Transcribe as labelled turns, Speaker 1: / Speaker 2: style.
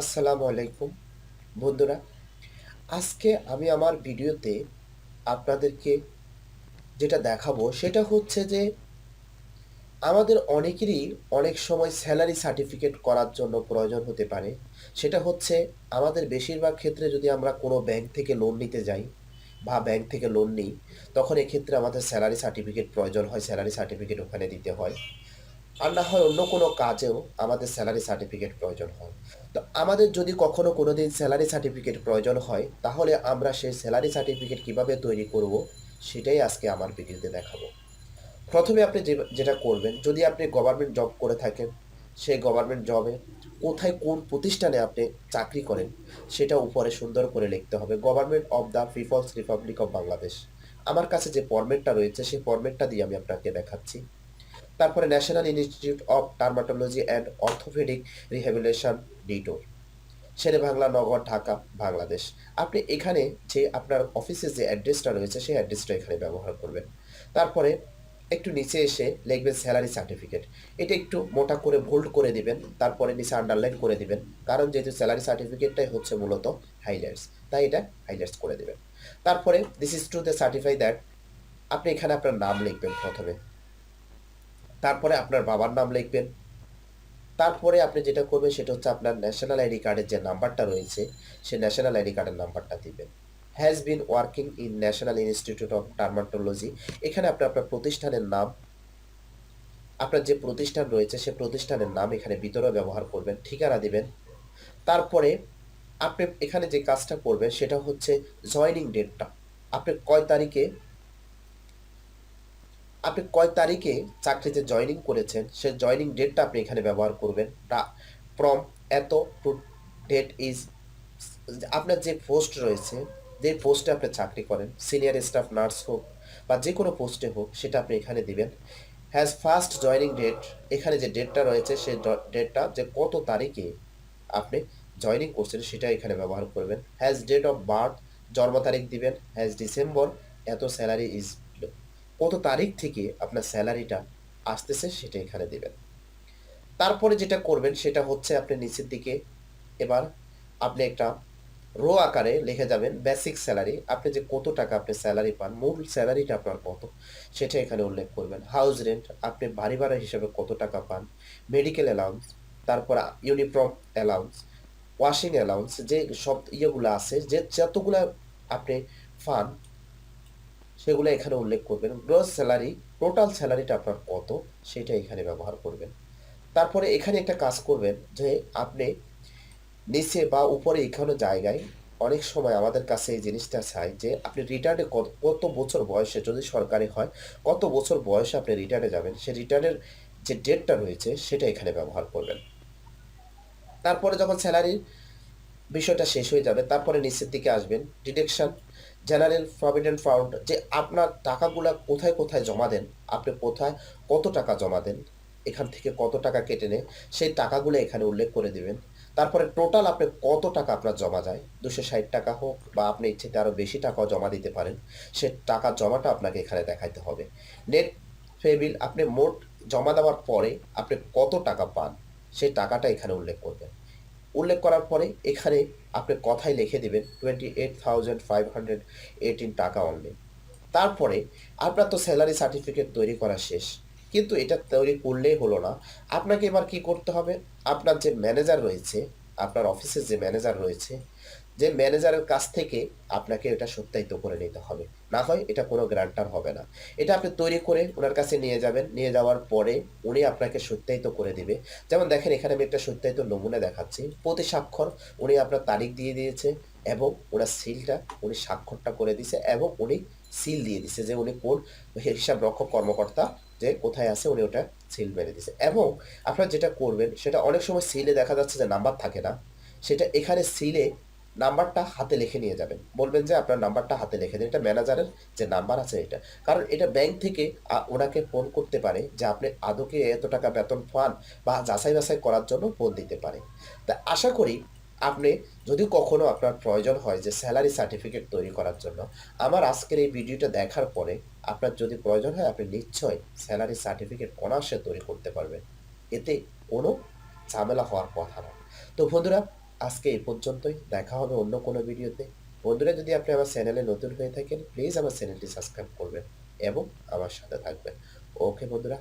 Speaker 1: আসসালামু আলাইকুম। বন্ধুরা, আজকে আমি আমার ভিডিওতে আপনাদেরকে যেটা দেখাবো সেটা হচ্ছে যে আমাদের অনেকেরই অনেক সময় স্যালারি সার্টিফিকেট করার জন্য প্রয়োজন হতে পারে। সেটা হচ্ছে আমাদের বেশিরভাগ ক্ষেত্রে যদি আমরা কোনো ব্যাংক থেকে লোন নিতে যাই বা ব্যাংক থেকে লোন নিই, তখন এক্ষেত্রে আমাদের স্যালারি সার্টিফিকেট প্রয়োজন হয়। স্যালারি সার্টিফিকেট ওখানে দিতে হয়। আর না হয় অন্য কোনো কাজেও আমাদের স্যালারি সার্টিফিকেট প্রয়োজন হয়। তো আমাদের যদি কখনো কোনো দিন স্যালারি সার্টিফিকেট প্রয়োজন হয়, তাহলে আমরা সেই স্যালারি সার্টিফিকেট কীভাবে তৈরি করব, সেটাই আজকে আমার ভিডিওতে দেখাবো। প্রথমে আপনি যেটা করবেন, যদি আপনি গভর্নমেন্ট জব করে থাকেন, সেই গভর্নমেন্ট জবে কোথায় কোন প্রতিষ্ঠানে আপনি চাকরি করেন, সেটা উপরে সুন্দর করে লিখতে হবে government of the people's republic of Bangladesh আমার কাছে যে ফরম্যাটটা রয়েছে, সেই ফরম্যাটটা দিয়ে আমি আপনাকে দেখাচ্ছি। তারপরে national institute of traumatology and orthopaedic rehabilitation ডিটোর Sher-e Bangla Nagar, Dhaka, Bangladesh. আপনি এখানে যে আপনার অফিসের যে অ্যাড্রেসটা রয়েছে, সেই অ্যাড্রেসটা এখানে ব্যবহার করবেন। তারপরে একটু নিচে এসে লিখবেন স্যালারি সার্টিফিকেট এটা একটু মোটা করে ভোল্ড করে দিবেন। তারপরে নিচে আন্ডারলাইন করে দিবেন। কারণ যেহেতু স্যালারি সার্টিফিকেটটাই হচ্ছে মূলত হাইলাইটস তাই এটা হাইলাইটস করে দিবেন। তারপরে this is to the certify that আপনি এখানে আপনার নাম লিখবেন প্রথমে। তারপরে আপনার বাবার নাম লিখবেন। তারপরে আপনি যেটা করবেন সেটা হচ্ছে আপনার ন্যাশনাল আইডি কার্ডের যে নাম্বারটা রয়েছে, সেই ন্যাশনাল আইডি কার্ডের নাম্বারটা দিবেন। Has been working in National Institute of Dermatology এখানে আপনি আপনার প্রতিষ্ঠানের নাম, আপনার যে প্রতিষ্ঠান রয়েছে, সে প্রতিষ্ঠানের নাম এখানে ভিতরে ব্যবহার করবেন, ঠিকানা দিবেন। তারপরে আপনি এখানে যে কাজটা করবেন, সেটা হচ্ছে জয়নিং ডেটটা আপনি কয় তারিখে আপনি কয় তারিখে চাকরিতে জয়েনিং করেছেন? সে জয়েনিং ডেটটা আপনি এখানে ব্যবহার করবেন। ফ্রম এত টু ডেট ইজ আপনার যে পোস্ট রয়েছে, যে পোস্টে আপনি চাকরি করেন সিনিয়র স্টাফ নার্স হোক বা যে কোনো পোস্টে হোক, সেটা আপনি এখানে দিবেন। হ্যাজ ফার্স্ট জয়েনিং ডেট এখানে যে ডেটটা রয়েছে সেই ডেটটা যে কত তারিখে আপনি জয়েনিং করছেন, সেটা এখানে ব্যবহার করবেন। হ্যাজ ডেট অফ বার্থ জন্ম তারিখ দিবেন। হ্যাজ ডিসেম্বর এত স্যালারি ইজ কত তারিখ থেকে আপনার স্যালারিটা আসতেছে সেটা এখানে দেবেন। তারপরে যেটা করবেন সেটা হচ্ছে আপনি নিচের দিকে এবার আপনি একটা রো আকারে লিখে যাবেন বেসিক স্যালারি আপনি যে কত টাকা আপনি স্যালারি পান, মূল স্যালারিটা আপনার কত, সেটা এখানে উল্লেখ করবেন। হাউস রেন্ট আপনি বাড়ি ভাড়া হিসাবে কত টাকা পান মেডিকেল অ্যালাউন্স তারপর ইউনিফর্ম অ্যালাউন্স ওয়াশিং অ্যালাউন্স যে সব ইয়েগুলো আছে, যে যতগুলো আপনি পান সেগুলো এখানে উল্লেখ করবেন। গ্রস স্যালারি টোটাল স্যালারিটা আপনার কত, সেটা এখানে ব্যবহার করবেন। তারপরে এখানে একটা কাজ করবেন যে আপনি নিচে বা উপরে এখানে জায়গায় অনেক সময় আমাদের কাছে এই জিনিসটা চাই যে আপনি রিটার্নে কত বছর বয়সে যদি সরকারি হয়, কত বছর বয়সে আপনি রিটার্নে যাবেন সে রিটার্নের যে ডেটটা রয়েছে, সেটা এখানে ব্যবহার করবেন। তারপরে যখন স্যালারির বিষয়টা শেষ হয়ে যাবে, তারপরে নিচের দিকে আসবেন। ডিডেকশন জেনারেল প্রভিডেন্ট ফান্ড যে আপনার টাকাগুলো কোথায় কোথায় জমা দেন, আপনি কোথায় কত টাকা জমা দেন, এখান থেকে কত টাকা কেটে নেয় সেই টাকাগুলো এখানে উল্লেখ করে দিবেন। তারপরে টোটাল আপনি কত টাকা আপনার জমা যায়, দুশো ষাট টাকা হোক বা আপনি ইচ্ছেতে আরও বেশি টাকাও জমা দিতে পারেন, সে টাকা জমাটা আপনাকে এখানে দেখাইতে হবে। নেট ফেবিল আপনি মোট জমা দেওয়ার পরে আপনি কত টাকা পান, সেই টাকাটা এখানে উল্লেখ করবেন। উল্লেখ করার পরে এখানে আপনি কথায় লিখে দেবেন twenty eight thousand five hundred eighteen টাকা অনলি তারপরে আপনার তো স্যালারি সার্টিফিকেট তৈরি করা শেষ। কিন্তু এটা তৈরি করলেই হলো না। আপনাকে এবার কি করতে হবে? আপনার যে ম্যানেজার রয়েছে, আপনার অফিসের যে ম্যানেজার রয়েছে যে ম্যানেজারের কাছ থেকে আপনাকে এটা সত্যায়িত করে নিতে হবে। না হয় এটা কোনো গ্রান্টার হবে না। এটা আপনি তৈরি করে ওনার কাছে নিয়ে যাবেন। নিয়ে যাওয়ার পরে উনি আপনাকে সত্যায়িত করে দিবে। যেমন দেখেন, এখানে আমি একটা সত্যায়িত নমুনা দেখাচ্ছি। প্রতি স্বাক্ষর উনি আপনার তারিখ দিয়ে দিয়েছে এবং ওনার সিলটা উনি স্বাক্ষরটা করে দিছে এবং উনি সিল দিয়ে দিছে যে উনি কোন হিসাব রক্ষক কর্মকর্তা যে কোথায় আছে উনি ওটা সিল মেরে দিছে এবং আপনারা যেটা করবেন, সেটা অনেক সময় সিলে দেখা যাচ্ছে যে নাম্বার থাকে না। সেটা এখানে সিলে নাম্বারটা হাতে লিখে নিয়ে যাবেন। বলবেন যে আপনার নাম্বারটা হাতে লিখে দিন। এটা ম্যানেজারের যে নাম্বার আছে এটা। কারণ এটা ব্যাংক থেকে ওনাকে ফোন করতে পারে যে আপনি আদৌকে এত টাকা বেতন পান বা যাচাই বাছাই করার জন্য ফোন দিতে পারে। তা আশা করি আপনি, যদি কখনো আপনার প্রয়োজন হয় যে স্যালারি সার্টিফিকেট তৈরি করার জন্য, আমার আজকের এই ভিডিওটা দেখার পরে আপনার যদি প্রয়োজন হয়, আপনি নিশ্চয়ই স্যালারি সার্টিফিকেট অনার্সে তৈরি করতে পারবেন। এতে কোনো ঝামেলা হওয়ার কথা না তো বন্ধুরা আজকে এ পর্যন্তই। দেখা হবে অন্য কোনো ভিডিওতে। বন্ধুরা যদি আপনি আমার চ্যানেলে নতুন হয়ে থাকেন, প্লিজ আমার চ্যানেলটি সাবস্ক্রাইব করবেন এবং আমার সাথে থাকবেন। ওকে বন্ধুরা।